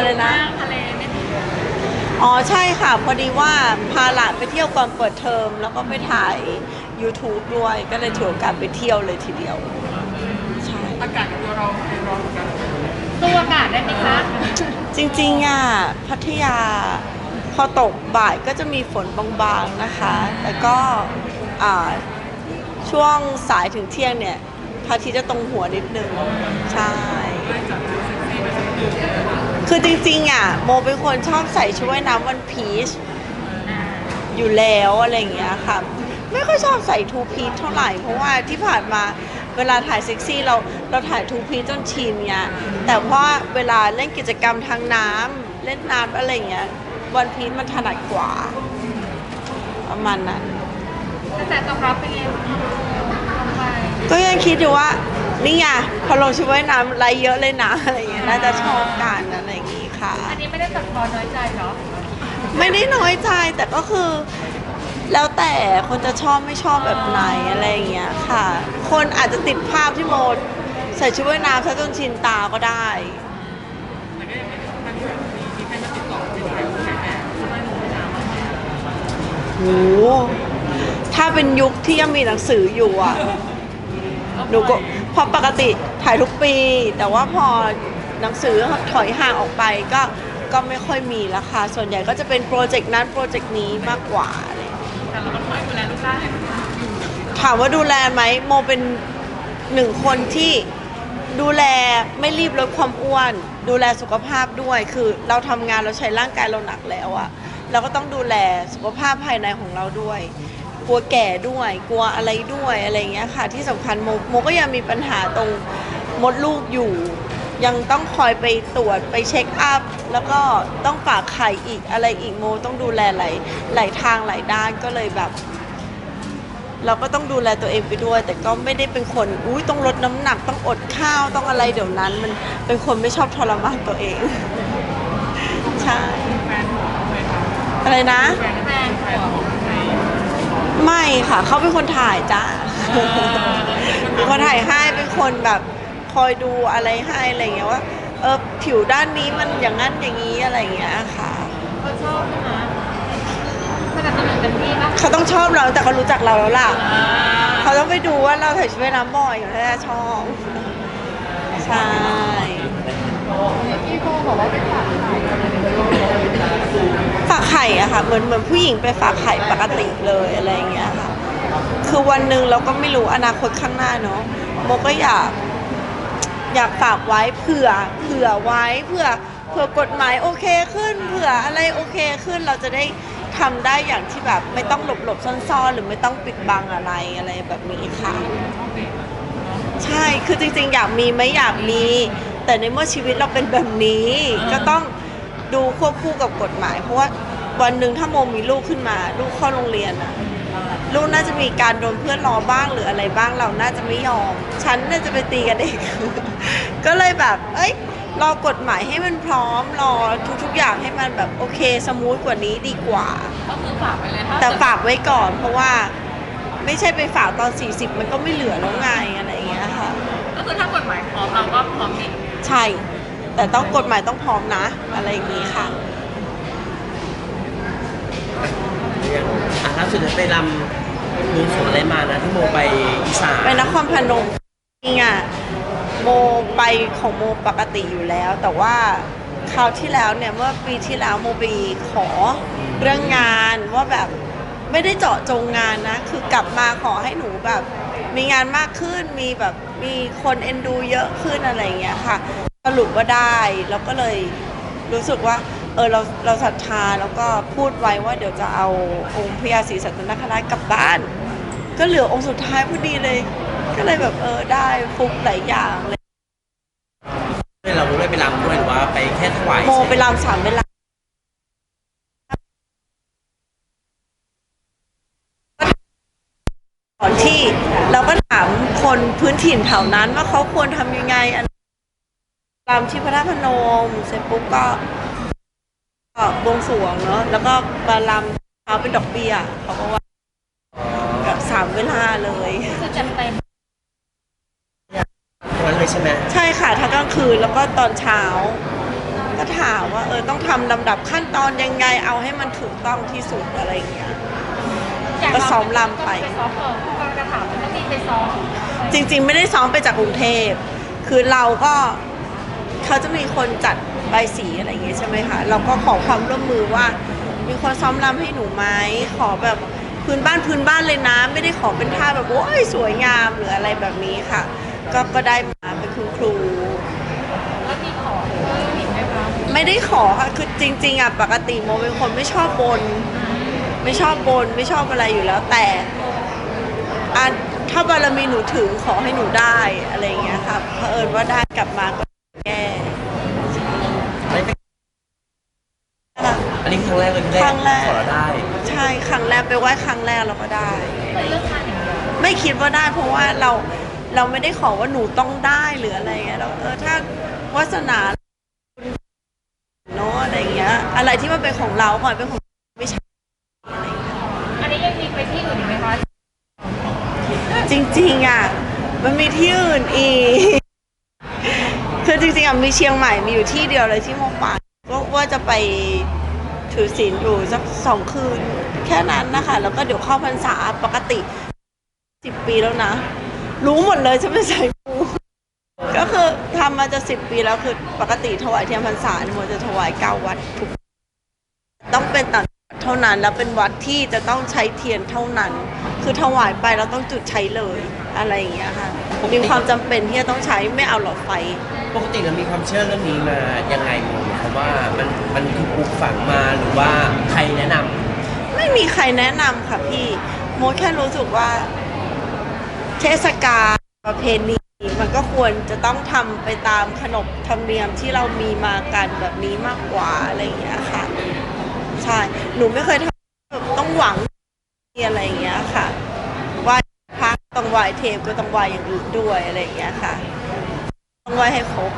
อะไรนะ ทะเลไม่มีอ๋อใช่ค่ะ พอดีว่าพาหลานไปเที่ยวก่อนเปิดเทอม แล้วก็ไปถ่าย YouTube ด้วยก็เลยถือโอกาสไปเที่ยวเลยทีเดียว ใช่ อากาศกับตัวเราเป็นร้อนเหมือนกันตู้อากาศได้ไหมคะ จริงๆอะพัทยาพอตกบ่ายก็จะมีฝนบางๆนะคะ แต่ก็อ่าช่วงสายถึงเที่ยงเนี่ยพระอาทิตย์จะตรงหัวนิดนึงใช่ คือจริงๆอะโมเป็นคนชอบใส่ชุดว่ายน้ำวันพีชอยู่แล้วอะไรอย่างเงี้ยค่ะ ไม่ค่อยชอบใส่ทูพีชเท่าไหร่เพราะว่าที่ผ่านมาเวลาถ่ายเซ็กซี่เราเราถ่ายทูพีชจนชินเงี้ยแต่เพราะเวลาเล่นกิจกรรมทางน้ำเล่นน้ำอะไรเงี้ยวันพีชมันถนัดกว่า ประมาณนั้น แต่ตอบรับเป็นไงบ้างลงไปก็ยังคิดอยู่ว่า นี่ไงพอลงชุดว่ายน้ำไรเยอะเลยนะอะไรเงี้ยน่าจะชอบกันอะไรอย่างงี้ค่ะ อันนี้ไม่ได้ตัดคอน้อยใจเนาะไม่ได้น้อยใจแต่ก็คือ แล้วแต่คนจะชอบไม่ชอบแบบไหนอะไรอย่างเงี้ยค่ะ คนอาจจะติดภาพที่โมใส่ชุดว่ายน้ำซะจนชินตาก็ได้แต่ก็ยังไม่ได้ทำที่แบบมีมีใครมาติดต่อไปถ่ายรูปถ่ายแบบทำไมหนูไม่ถามอะโห ถ้าเป็นยุคที่ยังมีหนังสืออยู่อะ หนูก็เพอปกติถ่ายทุกปี แต่ว่าพอหนังสือถอยห่างออกไปก็ก็ไม่ค่อยมีแล้วค่ะ ส่วนใหญ่ก็จะเป็นโปรเจกต์นั้นโปรเจกต์นี้มากกว่าอะไรอย่างเงี้ยแต่เราก็คอยดูแลลูกได้ถามว่าดูแลไหมโมเป็นหนึ่งคนที่ดูแลไม่รีบลดความอ้วน ดูแลสุขภาพด้วย คือเราทำงานเราใช้ร่างกายเราหนักแล้วอะเราก็ต้องดูแลสุขภาพภายในของเราด้วยก ลัวแก่ด้วย กลัวอะไรด้วยอะไรอย่างเงี้ยค่ะ ที่สำคัญโมโมก็ยังมีปัญหาตรงมดลูกอยู่ ยังต้องคอยไปตรวจไปเช็คอัพแล้วก็ต้องฝากไข่อีกอะไรอีกโมต้องดูแลหลายหลายทางหลายด้านก็เลยแบบ เราก็ต้องดูแลตัวเองไปด้วย แต่ก็ไม่ได้เป็นคนอุ้ยต้องลดน้ำหนักต้องอดข้าวต้องอะไรเดี๋ยวนั้น มันเป็นคนไม่ชอบทรมานตัวเอง ใช่แฟนหนูเคยทำอะไรนะ ไม่ค่ะ เขาเป็นคนถ่ายจ้าเป็นคนถ่ายให้เป็นคนแบบคอยดูอะไรให้อะไรอย่างเงี้ยว่าเออผิวด้านนี้มันอย่างนั้นอย่างนี้อะไรอย่างเงี้ยค่ะเขาชอบไหมคะสนับสนุนเต็มที่ปะเขาต้องชอบเราแต่เขารู้จักเราแล้วล่ะเขาต้องไปดูว่าเราถ่ายชุดว่ายน้ำบ่อยเขาจะชอบใช่พี่โบบอกว่าเป็นฝาก ขายฝากไข่อะค่ะเหมือนเหมือนผู้หญิงไปฝากไข่ปกติเลยอะไรอย่างเงี้ยค่ะ คือวันหนึ่งเราก็ไม่รู้อนาคตข้างหน้าเนาะโมก็อยาก อยากฝากไว้เผื่อเผื่อไว้เผื่อเผื่อกฎหมายโอเคขึ้นเผื่ออะไรโอเคขึ้นเราจะได้ทำได้อย่างที่แบบไม่ต้องหลบหลบซ่อนๆหรือไม่ต้องปิดบังอะไรอะไรแบบนี้ค่ะ ใช่คือจริง ๆ อยากมีไหมอยากมี แต่ในเมื่อชีวิตเราเป็นแบบนี้ ก็ต้องดูควบคู่กับกฎหมาย เพราะว่า วันหนึ่งถ้าโมมีลูกขึ้นมา ลูกเข้าโรงเรียนอะลูกน่าจะมีการโดนเพื่อนล้อบ้างหรืออะไรบ้างเราน่าจะไม่ยอม ฉันน่าจะไปตีกับเด็ก ก็เลยแบบ เอ้ยรอกฎหมายให้มันพร้อมรอทุกๆอย่างให้มันแบบโอเคสมูทกว่านี้ดีกว่า ก็คือฝากไปเลยถ้าแต่ฝากไว้ก่อน เพราะว่าไม่ใช่ไปฝากตอน 40 มันก็ไม่เหลือแล้วไงอะไรอย่างเงี้ยค่ะ ก็คือถ้ากฎหมายพร้อมเราก็พร้อมอีกใช่ แต่ต้องกฎหมายต้องพร้อมนะ อะไรอย่างนี้ค่ะ อะ ล่าสุดไปรำบวงสวงอะไรมานะที่โมไปอีสานไปนครพนมจริงอะโมไปของโมปกติอยู่แล้ว แต่ว่าคราวที่แล้วเนี่ยเมื่อปีที่แล้วโมไปขอเรื่องงานว่าแบบไม่ได้เจาะจงงานนะ คือกลับมาขอให้หนูแบบ มีงานมากขึ้นมีแบบมีคนเอ็นดูเยอะขึ้นอะไรอย่างเงี้ยค่ะสรุปว่าได้แล้วก็เลยรู้สึกว่า เออเราเราศรัทธาแล้วก็พูดไว้ว่าเดี๋ยวจะเอาองค์พญาศรีสัตนคราชกลับบ้าน ก็เหลือองค์สุดท้ายพอดีเลย ก็เลยแบบเออได้ฟุกหลายอย่างเลยเราได้ไปรำด้วยหรือว่าไปแค่ถวายโมไปรำสามเวลาก่อนที่เราก็ถามคนพื้นถิ่นแถวนั้นว่าเขาควรทำยังไงอันรำที่พระธาตุพนมเสร็จปุ๊บก็ ก็บวงสรวงเนาะแล้วก็มารำเท้าเป็นดอกเบี้ยเขาก็ว่าแบบสามเวลาเลย คือจัดเต็มตรงนั้นเลยใช่ไหมใช่ค่ะทั้งกลางคืนแล้วก็ตอนเช้า ก็ถามว่าเออต้องทำลำดับขั้นตอนยังไงเอาให้มันถูกต้องที่สุดอะไรอย่างเงี้ย ก็ซ้อมรำไปซ้อมเออก็จะถามว่ามีไปซ้อมจริงๆ ไม่ได้ซ้อมไปจากกรุงเทพ คือเราก็เขาจะมีคนจัด ใบายสีอะไรอย่างเงี้ยใช่ไหมคะเราก็ขอความร่วมมือว่า มีคนซ้อมรำให้หนูไหมขอแบบพื้นบ้านพื้นบ้านเลยนะ ไม่ได้ขอเป็นท่าแบบโอ้ยสวยงามหรืออะไรแบบนี้ค่ะ ก็ก็ได้มาเป็นคุณครู แล้วมีขอเพิ่มอีกไหมคะไม่ได้ขอค่ะคือจริง ๆอะปกติโมเป็นคนไม่ชอบบน ไม่ชอบบนไม่ชอบอะไรอยู่แล้วแต่อะถ้าบารมีหนูถึงขอให้หนูได้อะไรอย่างเงี้ยค่ะเผอิญว่าได้กลับมาก็แก้ อั นนี้ครั้งแรกเลยที่ได้ครั้งแรก ขอเราได้ใช่ครั้งแรกไปไหว้ครั้งแรกเราก็ได้เป็นเรื่องงานอย่างเดียวไม่คิดว่าได้เพราะว่าเราเราไม่ได้ขอว่าหนูต้องได้หรืออะไรเงี้ยเราเออถ้าวาสนาเนาะอะไรเงี้ย อะไรที่มันเป็นของเราก่อนเป็นของไม่ใช่อะไรเงี้ยอันนี้ยังมีไปที่อื่นอีกไหมคะจริงๆอะมันมีที่อื่นอีก คือจริงๆอะมีเชียงใหม่มีอยู่ที่เดียวเลยที่โมปานก็ว่าจะไป ถือศีลอยู่สักสองคืน แค่นั้นนะคะ แล้วก็เดี๋ยวเข้าพรรษาปกติสิบปีแล้วนะ รู้หมดเลยฉันเป็นสายมูก็คือทำมาจะสิบปีแล้วคือปกติถวายเทียนพรรษาเนี่ยโมจะถวายเก้าวัดทุกต้องเป็นต่างเท่านั้นแล้วเป็นวัดที่จะต้องใช้เทียนเท่านั้น คือถวายไปเราต้องจุดใช้เลยอะไรอย่างเงี้ยค่ะ มีความจำเป็นที่จะต้องใช้ไม่เอาหลอดไฟ ปกติเรามีความเชื่อเรื่องนี้มายังไงโมเพราะว่ามันมันถูกปลูกฝังมาหรือว่าใครแนะนำไม่มีใครแนะนำค่ะพี่โมแค่รู้สึกว่า เทศกาลประเพณีมันก็ควรจะต้องทำไปตามขนบธรรมเนียมที่เรามีมากันแบบนี้มากกว่าอะไรอย่างเงี้ยค่ะ ใช่ หนูไม่เคยทำแบบต้องหวังอะไรอย่างเงี้ยค่ะไหว้พระต้อง ไหว้เทพก็ต้องไหว้อย่างอื่นด้วยอะไรอย่างเงี้ยค่ะ ต้องไหว้ให้ครบ